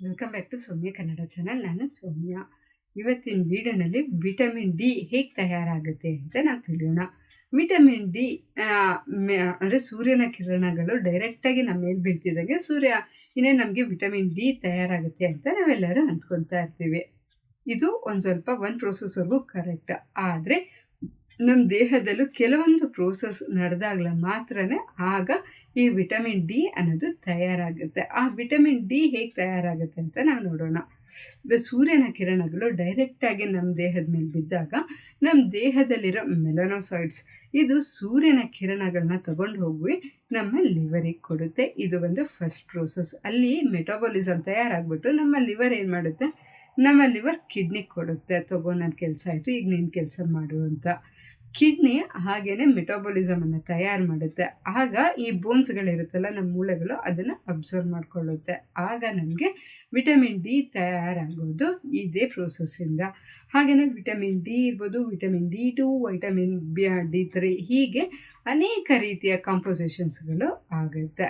Welcome back to Soumya Kannada channel. ನಾನು ಸೌಮ್ಯ. ಇವತ್ತಿನ ವಿಡಿಯೋನಲ್ಲಿ ವಿಟಮಿನ್ ಡಿ ಹೇಗೆ ತಯಾರಾಗುತ್ತೆ ಅಂತ ನಾವು ತಿಳಿಯೋಣ. ವಿಟಮಿನ್ ಡಿ ಅಂದರೆ ಸೂರ್ಯನ ಕಿರಣಗಳು ಡೈರೆಕ್ಟಾಗಿ ನಮ್ಮ ಮೇಲೆ ಬೀಳ್ತಿದ್ದಂಗೆ ಸೂರ್ಯ ಇನ್ನೇ ನಮಗೆ ವಿಟಮಿನ್ ಡಿ ತಯಾರಾಗುತ್ತೆ ಅಂತ ನಾವೆಲ್ಲರೂ ಅಂದ್ಕೊತಾ ಇರ್ತೀವಿ. ಇದು ಒಂದು ಸ್ವಲ್ಪ ಒಂದು ಪ್ರೊಸೆಸ್ವರೆಗೂ ಕರೆಕ್ಟ್ ಆದರೆ ನಮ್ಮ ದೇಹದಲ್ಲೂ ಕೆಲವೊಂದು ಪ್ರೋಸೆಸ್ ನಡೆದಾಗಲ ಮಾತ್ರನೇ ಆಗ ಈ ವಿಟಮಿನ್ ಡಿ ಅನ್ನೋದು ತಯಾರಾಗುತ್ತೆ. ಆ ವಿಟಮಿನ್ ಡಿ ಹೇಗೆ ತಯಾರಾಗುತ್ತೆ ಅಂತ ನಾವು ನೋಡೋಣ. ಸೂರ್ಯನ ಕಿರಣಗಳು ಡೈರೆಕ್ಟಾಗಿ ನಮ್ಮ ದೇಹದ ಮೇಲೆ ಬಿದ್ದಾಗ ನಮ್ಮ ದೇಹದಲ್ಲಿರೋ ಮೆಲನೋಸೈಡ್ಸ್ ಇದು ಸೂರ್ಯನ ಕಿರಣಗಳನ್ನ ತಗೊಂಡು ಹೋಗಿ ನಮ್ಮ ಲಿವರಿಗೆ ಕೊಡುತ್ತೆ. ಇದು ಒಂದು ಫಸ್ಟ್ ಪ್ರೋಸೆಸ್ ಅಲ್ಲಿ ಮೆಟಾಬಾಲಿಸಮ್ ತಯಾರಾಗ್ಬಿಟ್ಟು ನಮ್ಮ ಲಿವರ್ ಏನು ಮಾಡುತ್ತೆ? ನಮ್ಮ ಲಿವರ್ ಕಿಡ್ನಿಗೆ ಕೊಡುತ್ತೆ. ತಗೋ ನನ್ನ ಕೆಲಸ ಆಯಿತು, ಈಗ ನೀನು ಕೆಲಸ ಮಾಡು ಅಂತ. ಕಿಡ್ನಿ ಹಾಗೇನೆ ಮೆಟಾಬಾಲಿಸಮನ್ನು ತಯಾರು ಮಾಡುತ್ತೆ. ಆಗ ಈ ಬೋನ್ಸ್ಗಳಿರುತ್ತಲ್ಲ ನಮ್ಮ ಮೂಳೆಗಳು ಅದನ್ನು ಅಬ್ಸರ್ವ್ ಮಾಡ್ಕೊಳ್ಳುತ್ತೆ. ಆಗ ನಮಗೆ ವಿಟಮಿನ್ ಡಿ ತಯಾರಾಗೋದು ಇದೇ ಪ್ರೋಸೆಸ್ಸಿಂದ ಹಾಗೆಯೇ ವಿಟಮಿನ್ ಡಿ ಇರ್ಬೋದು vitamin D two vitamin B D three ಹೀಗೆ ಅನೇಕ ರೀತಿಯ ಕಾಂಪೋಸಿಷನ್ಸ್ಗಳು ಆಗುತ್ತೆ.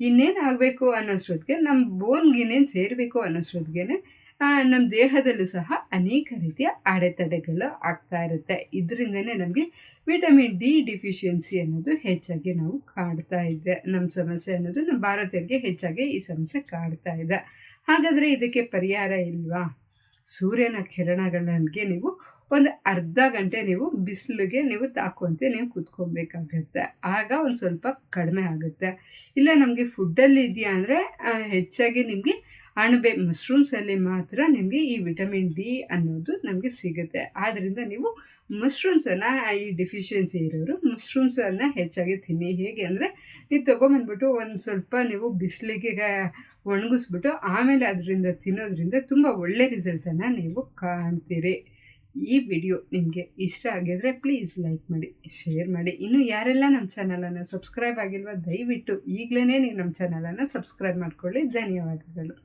ಇನ್ನೇನು ಆಗಬೇಕು ಅನ್ನೋಷ್ಟೊತ್ತಿಗೆ ನಮ್ಮ ಬೋನ್ಗೆ ಇನ್ನೇನು ಸೇರಬೇಕು ಅನ್ನೋಷ್ಟೊತ್ತಿಗೆ ನಮ್ಮ ದೇಹದಲ್ಲೂ ಸಹ ಅನೇಕ ರೀತಿಯ ಅಡೆತಡೆಗಳು ಆಗ್ತಾ ಇರುತ್ತೆ. ಇದರಿಂದನೇ ನಮಗೆ ವಿಟಮಿನ್ ಡಿ ಡಿಫಿಷಿಯನ್ಸಿ ಅನ್ನೋದು ಹೆಚ್ಚಾಗಿ ನಾವು ಕಾಡ್ತಾ ಇದೆ. ನಮ್ಮ ಸಮಸ್ಯೆ ಅನ್ನೋದು ನಮ್ಮ ಭಾರತೀಯರಿಗೆ ಹೆಚ್ಚಾಗಿ ಈ ಸಮಸ್ಯೆ ಕಾಡ್ತಾ ಇದೆ. ಹಾಗಾದರೆ ಇದಕ್ಕೆ ಪರಿಹಾರ ಇಲ್ವಾ? ಸೂರ್ಯನ ಕಿರಣಗಳಿಗೆ ನೀವು ಒಂದು ಅರ್ಧ ಗಂಟೆ ನೀವು ಬಿಸಿಲಿಗೆ ನೀವು ತಾಕುವಂತೆ ನೀವು ಕೂತ್ಕೊಬೇಕಾಗತ್ತೆ. ಆಗ ಒಂದು ಸ್ವಲ್ಪ ಕಡಿಮೆ ಆಗುತ್ತೆ. ಇಲ್ಲ, ನಮಗೆ ಫುಡ್ಡಲ್ಲಿ ಇದೆಯಾ ಅಂದರೆ ಹೆಚ್ಚಾಗಿ ನಿಮಗೆ ಅಣಬೆ ಮಶ್ರೂಮ್ಸಲ್ಲಿ ಮಾತ್ರ ನಿಮಗೆ ಈ ವಿಟಮಿನ್ ಡಿ ಅನ್ನೋದು ನಮಗೆ ಸಿಗುತ್ತೆ. ಆದ್ದರಿಂದ ನೀವು ಮಶ್ರೂಮ್ಸನ್ನು ಈ ಡಿಫಿಷಿಯನ್ಸಿ ಇರೋರು ಮಶ್ರೂಮ್ಸನ್ನು ಹೆಚ್ಚಾಗಿ ತಿನ್ನಿ. ಹೇಗೆ ಅಂದರೆ ನೀವು ತೊಗೊಂಬಂದ್ಬಿಟ್ಟು ಒಂದು ಸ್ವಲ್ಪ ನೀವು ಬಿಸಿಲಿಗೆ ಒಣಗಿಸ್ಬಿಟ್ಟು ಆಮೇಲೆ ಅದರಿಂದ ತಿನ್ನೋದ್ರಿಂದ ತುಂಬ ಒಳ್ಳೆ ರಿಸಲ್ಟ್ಸನ್ನು ನೀವು ಕಾಣ್ತೀರಿ. ಈ ವಿಡಿಯೋ ನಿಮಗೆ ಇಷ್ಟ ಆಗಿದ್ರೆ ಪ್ಲೀಸ್ ಲೈಕ್ ಮಾಡಿ ಶೇರ್ ಮಾಡಿ. ಇನ್ನು ಯಾರೆಲ್ಲ ನಮ್ಮ ಚಾನಲನ್ನು ಸಬ್ಸ್ಕ್ರೈಬ್ ಆಗಿಲ್ವ ದಯವಿಟ್ಟು ಈಗಲೇ ನೀವು ನಮ್ಮ ಚಾನಲನ್ನು ಸಬ್ಸ್ಕ್ರೈಬ್ ಮಾಡ್ಕೊಳ್ಳಿ. ಧನ್ಯವಾದಗಳು.